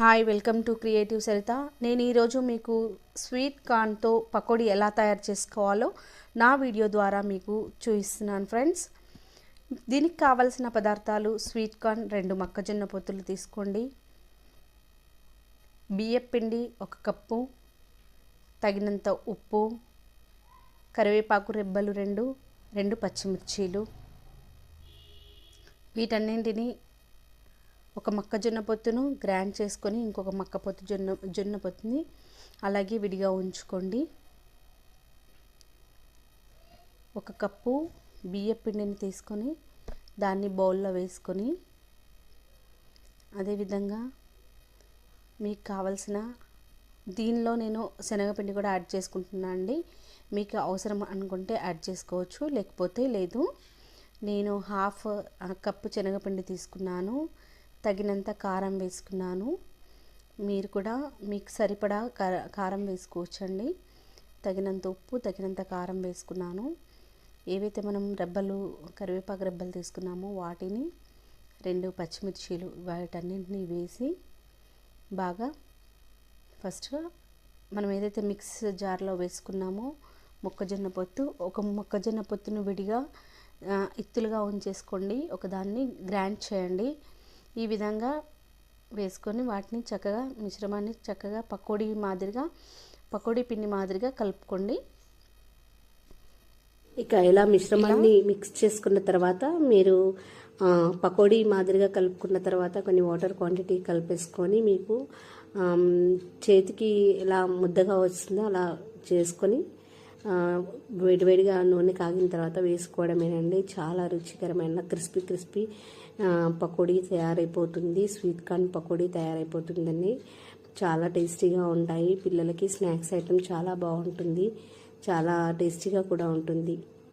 Hi welcome to creative Saritha. నేను ఈరోజు మీకు స్వీట్ కార్న్తో పకోడీ ఎలా తయారు చేసుకోవాలో నా వీడియో ద్వారా మీకు చూపిస్తున్నాను ఫ్రెండ్స్. దీనికి కావలసిన పదార్థాలు స్వీట్ కార్న్ రెండు మొక్కజొన్న పొత్తులు తీసుకోండి. బియ్యపిండి ఒక కప్పు తగినంత ఉప్పు కరివేపాకు రెబ్బలు రెండు రెండు పచ్చిమిర్చీలు. వీటన్నింటినీ ఒక మొక్కజొన్న పొత్తును గ్రైండ్ చేసుకొని ఇంకొక మొక్క పొత్తు జొన్న జొన్న పొత్తుని అలాగే విడిగా ఉంచుకోండి. ఒక కప్పు బియ్య పిండిని తీసుకొని దాన్ని బౌల్లో వేసుకొని అదేవిధంగా మీకు కావలసిన దీనిలో నేను శనగపిండి కూడా యాడ్ చేసుకుంటున్నాను అండి. మీకు అవసరం అనుకుంటే యాడ్ చేసుకోవచ్చు లేకపోతే లేదు. నేను హాఫ్ కప్పు శనగపిండి తీసుకున్నాను. తగినంత కారం వేసుకున్నాను. మీరు కూడా మీకు సరిపడా కారం వేసుకోవచ్చండి. తగినంత ఉప్పు తగినంత కారం వేసుకున్నాను. ఏవైతే మనం రెబ్బలు కరివేపాకు రెబ్బలు తీసుకున్నామో వాటిని రెండు పచ్చిమిర్చీలు వాటన్నింటినీ వేసి బాగా ఫస్ట్గా మనం ఏదైతే మిక్స్ జార్లో వేసుకున్నామో మొక్కజొన్న పొత్తు ఒక మొక్కజొన్న పొత్తును విడిగా ఇత్తులుగా ఉంచేసుకోండి. ఒకదాన్ని గ్రైండ్ చేయండి. ఈ విధంగా వేసుకొని వాటిని చక్కగా మిశ్రమాన్ని చక్కగా పకోడీ మాదిరిగా పకోడీ పిండి మాదిరిగా కలుపుకోండి. ఇక ఇలా మిశ్రమాన్ని మిక్స్ చేసుకున్న తర్వాత మీరు పకోడీ మాదిరిగా కలుపుకున్న తర్వాత కొన్ని వాటర్ క్వాంటిటీ కలిపేసుకొని మీకు చేతికి ఎలా ముద్దగా వస్తుందో అలా చేసుకొని వేడివేడిగా నూనె కాగిన తర్వాత వేసుకోవడమేనండి. చాలా రుచికరమైన క్రిస్పీ క్రిస్పీ పకోడీ తయారైపోతుంది. స్వీట్ కార్న్ పకోడీ తయారైపోతుందండి. చాలా టేస్టీగా ఉంటాయి. పిల్లలకి స్నాక్స్ ఐటమ్ చాలా బాగుంటుంది. చాలా టేస్టీగా కూడా ఉంటుంది.